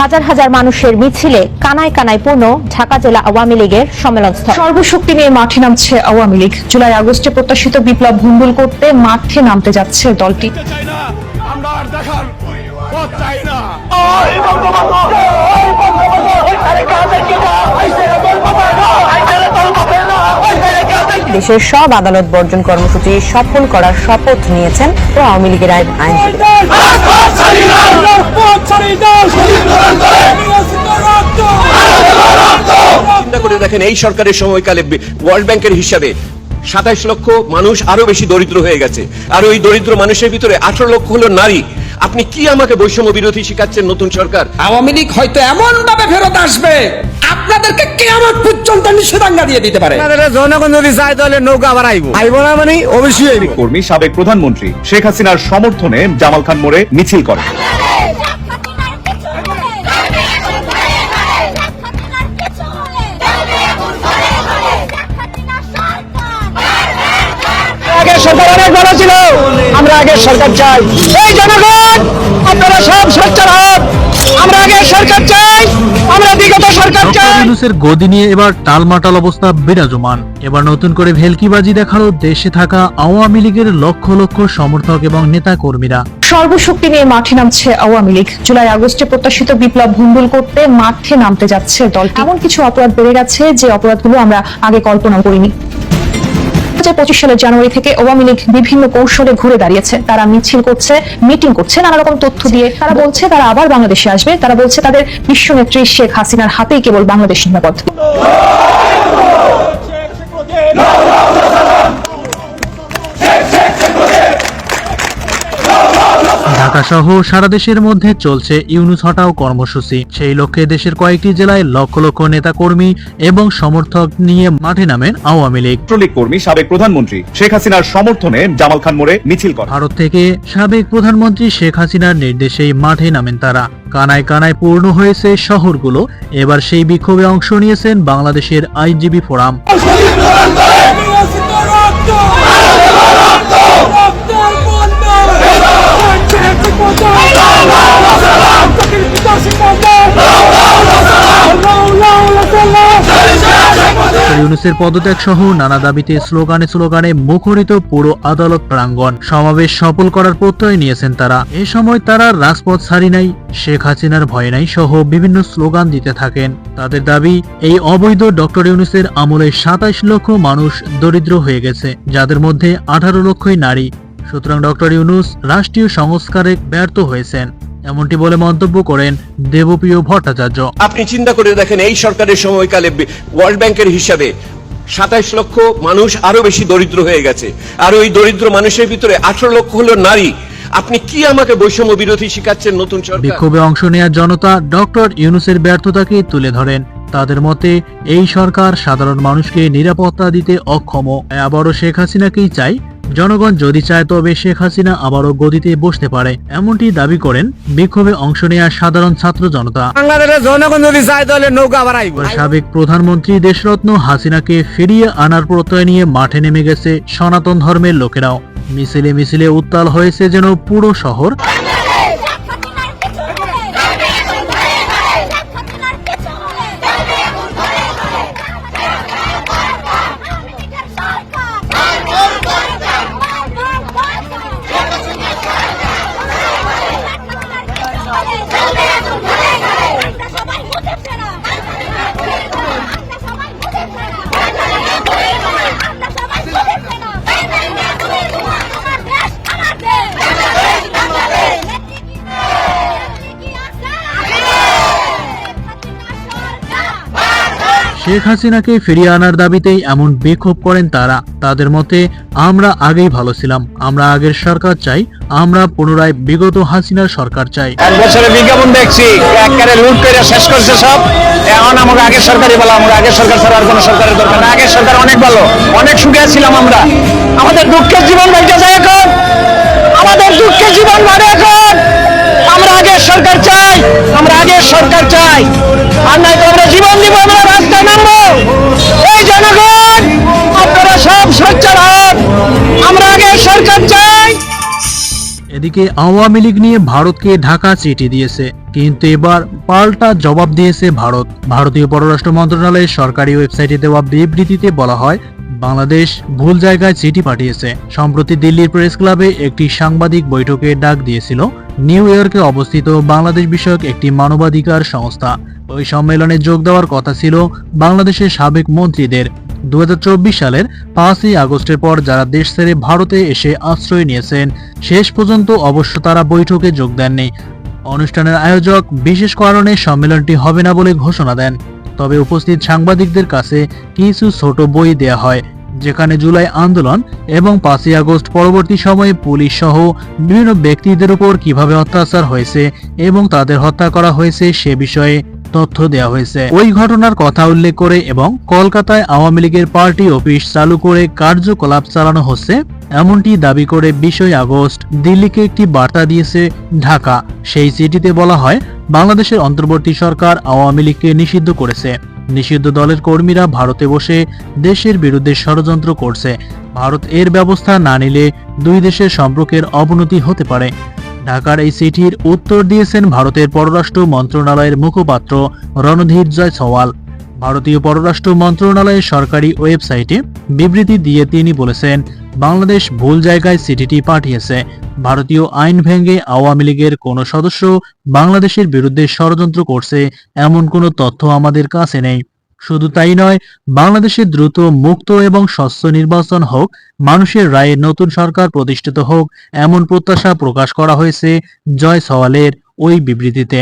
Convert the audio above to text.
হাজার হাজার মানুষের মিছিলে কানায় কানায় পূর্ণ ঢাকা জেলা আওয়ামী লীগের সম্মেলন স্থল সর্বশক্তি নিয়ে মাঠে নামছে আওয়ামী লীগ। জুলাই আগস্টে প্রত্যাশিত বিপ্লব ভুম্বুল করতে মাঠে নামতে যাচ্ছে দলটি। আমরা আর দেখার পথ চাই না। দেশের সব আদালত বর্জন কর্মসূচি সফল করার শপথ নিয়েছেন ও আওয়ামী লীগের আইন আইনজীবী। চিন্তা করে দেখেন এই সরকারের সময়কালে ওয়ার্ল্ড ব্যাংকের হিসাবে সাতাইশ লক্ষ মানুষ আরও বেশি দরিদ্র হয়ে গেছে। আর ওই দরিদ্র মানুষের ভিতরে আঠারো লক্ষ হলো নারী। আপনি কি আমাকে বৈষম্য বিরোধী শিখাচ্ছেন নতুন সরকার? আওয়ামী লীগ হয়তো এমন ভাবে ফেরত আসবে আপনাদেরকে কেমন পর্যন্ত নিষেধাজ্ঞা দিয়ে দিতে পারে। জনগণ যদি চায় তাহলে নৌকা আবার আইব। আইব না মানে অবশ্যই আইব। কর্মী সাবেক প্রধানমন্ত্রী শেখ হাসিনার সমর্থনে জামাল খান মোড়ে মিছিল করে। আগের সরকার অনেক ভালো ছিল আমরা আগের সরকার চাই। এই জনগণ আপনারা সব সোচ্চার ইউনূসের গদি নিয়ে এবার টালমাটাল অবস্থা বিরাজমান। এবার নতুন করে ভেলকিবাজি দেখাল দেশে থাকা আওয়ামী লীগের লক্ষ লক্ষ সমর্থক এবং নেতা কর্মীরা সর্বশক্তি নিয়ে মাঠে নামছে আওয়ামী লীগ। জুলাই আগস্টে প্রত্যাশিত বিপ্লব ভুন্ডুল করতে মাঠে নামতে যাচ্ছে দল এমন কিছু অপরাধ বেড়ে গেছে যে অপরাধগুলো আমরা আগে কল্পনা করিনি। সালের জানুয়ারি থেকে আওয়ামী লীগ বিভিন্ন কৌশলে ঘুরে দাঁড়িয়েছে। তারা মিছিল করছে, মিটিং করছে, নানা রকম তথ্য দিয়ে। তারা বলছে, তারা আবার বাংলাদেশে আসবে। তারা বলছে, তাদের বিশ্ব নেত্রী শেখ হাসিনার হাতেই কেবল বাংলাদেশ নিরাপদ। ঢাকা সহ সারা দেশের মধ্যে চলছে ইউনুস হটাও কর্মসূচি। সেই লক্ষ্যে দেশের কয়েকটি জেলায় লক্ষ লক্ষ নেতা কর্মী এবং সমর্থক নিয়ে মাঠে নামেন আওয়ামী লীগ। ছাত্রলীগ কর্মী সাবেক প্রধানমন্ত্রী শেখ হাসিনার সমর্থনে জামাল খান মোড়ে মিছিল করে ভারত থেকে সাবেক প্রধানমন্ত্রী শেখ হাসিনার নির্দেশেই মাঠে নামেন তারা। কানায় কানায় পূর্ণ হয়েছে শহরগুলো। এবার সেই বিক্ষোভে অংশ নিয়েছেন বাংলাদেশের আইনজীবী ফোরাম। ইউনুসের পদত্যাগ সহ নানা দাবিতে স্লোগানে স্লোগানে মুখরিত পুরো আদালত প্রাঙ্গণ। সমাবেশ সফল করার প্রত্যয় নিয়েছেন তারা। এ সময় তারা রাজপথ ছাড়ি নাই, শেখ হাসিনার ভয় নাই সহ বিভিন্ন স্লোগান দিতে থাকেন। তাদের দাবি, এই অবৈধ ডক্টর ইউনুসের আমলে সাতাইশ লক্ষ মানুষ দরিদ্র হয়ে গেছে, যাদের মধ্যে আঠারো লক্ষই নারী। সুতরাং ডক্টর ইউনুস রাষ্ট্রীয় সংস্কারে ব্যর্থ হয়েছেন এমনটি বলে মন্তব্য করেন দেবপ্রিয় ভট্টাচার্য। আপনি চিন্তা করে দেখেন এই সরকারের সময়কালে ওয়ার্ল্ড ব্যাংকের হিসাবে সাতাইশ লক্ষ মানুষ আরও বেশি দরিদ্র হয়ে গেছে। আর ওই দরিদ্র মানুষের ভিতরে আঠারো লক্ষ হলো নারী। আপনি কি আমাকে বৈষম্য বিরোধী শিখাচ্ছেন নতুন সরকার? বিক্ষোভে অংশ নেওয়া জনতা ডক্টর ইউনুসের ব্যর্থতাকে তুলে ধরেন। তাদের মতে এই সরকার সাধারণ মানুষকে নিরাপত্তা দিতে অক্ষম। আবারও শেখ হাসিনাকেই চাই জনগণ যদি চায় তবে শেখ হাসিনা আবারও গদিতে বসতে পারে এমনটি দাবি করেন বিক্ষোভে অংশ নেওয়া সাধারণ ছাত্র জনতা। বাংলাদেশের জনগণ যদি চায় তাহলে নৌকা আবার সাবেক প্রধানমন্ত্রী দেশরত্ন হাসিনাকে ফিরিয়ে আনার প্রত্যয় নিয়ে মাঠে নেমে গেছে সনাতন ধর্মের লোকেরাও। মিছিলে মিছিলে উত্তাল হয়েছে যেন পুরো শহর। শেখ হাসিনাকে ফিরিয়ে আনার দাবিতেই এমন বিক্ষোভ করেন তারা। তাদের মতে, আমরা আগেই ভালো ছিলাম। আমরা আগের সরকার চাই। আমরা পুনরায় বিগত হাসিনার সরকার চাই। এক বছরে বিজ্ঞাপন দেখছি লুট করে শেষ করছে সব। এখন আগের সরকারই বলা আমরা আগের সরকার ছাড়া আর কোনো সরকারের দরকার না আগের সরকার অনেক ভালো, অনেক সুখে ছিলাম আমরা। আমাদের দুঃখের জীবন বাইতে এদিকে আওয়ামী লীগ নিয়ে ভারতকে ঢাকা চিঠি দিয়েছে। কিন্তু এবার পাল্টা জবাব দিয়েছে ভারত। ভারতীয় পররাষ্ট্র মন্ত্রণালয়ের সরকারি ওয়েবসাইটে দেওয়া বিবৃতিতে বলা হয়, বাংলাদেশ ভুল জায়গায় চিঠি পাঠিয়েছে। সম্প্রতি দিল্লির প্রেস ক্লাবে একটি সাংবাদিক বৈঠকে ডাক দিয়েছিল, নিউ ইয়র্কে অবস্থিত বাংলাদেশ বিষয়ক একটি মানবাধিকার সংস্থা। ওই সম্মেলনে যোগ দেওয়ার কথা ছিল বাংলাদেশের সাবেক মন্ত্রীদের। দুহাজার চব্বিশ সালের পাঁচই আগস্টের পর যারা দেশ ছেড়ে ভারতে এসে আশ্রয় নিয়েছেন, শেষ পর্যন্ত অবশ্য তারা বৈঠকে যোগ দেননি। অনুষ্ঠানের আয়োজক বিশেষ কারণে সম্মেলনটি হবে না বলে ঘোষণা দেন। তবে উপস্থিত সাংবাদিকদের কাছে কিছু ছোট বই দেয়া হয়। যেখানে জুলাই আন্দোলন এবং পাঁচই আগস্ট পরবর্তী সময়ে পুলিশ সহ বিভিন্ন ব্যক্তিদের উপর কীভাবে অত্যাচার হয়েছে এবং তাদের হত্যা করা হয়েছে সে বিষয়ে তথ্য দেওয়া হয়েছে। ওই ঘটনার কথা উল্লেখ করে এবং কলকাতায় আওয়ামী লীগের পার্টি অফিস চালু করে কার্যকলাপ চালানো হচ্ছে। এমনটি দাবি করে বিশই আগস্ট দিল্লিকে একটি বার্তা দিয়েছে ঢাকা। সেই চিঠিতে বলা হয়, বাংলাদেশের অন্তর্বর্তী সরকার আওয়ামী লীগকে নিষিদ্ধ করেছে। নিষিদ্ধ দলের কর্মীরা ভারতে বসে দেশের বিরুদ্ধে ষড়যন্ত্র করছে। ভারত এর ব্যবস্থা না নিলে দুই দেশের সম্পর্কের অবনতি হতে পারে। ঢাকার এই চিঠির উত্তর দিয়েছেন ভারতের পররাষ্ট্র মন্ত্রণালয়ের মুখপাত্র রণধীর জয় সওয়াল ভারতীয় পররাষ্ট্র মন্ত্রণালয়ের সরকারি ওয়েবসাইটে বিবৃতি দিয়ে তিনি বলেছেন, বাংলাদেশ ভুল জায়গায় চিঠিটি পাঠিয়েছে। ভারতীয় আইন ভেঙে আওয়ামী লীগের কোনো সদস্য বাংলাদেশের বিরুদ্ধে ষড়যন্ত্র করছে, এমন কোনো তথ্য আমাদের কাছে নেই। শুধু তাই নয়, বাংলাদেশে দ্রুত মুক্ত এবং স্বচ্ছ নির্বাচন হোক, মানুষের রায়ে নতুন সরকার প্রতিষ্ঠিত হোক, এমন প্রত্যাশা প্রকাশ করা হয়েছে জয় সওয়ালের ওই বিবৃতিতে।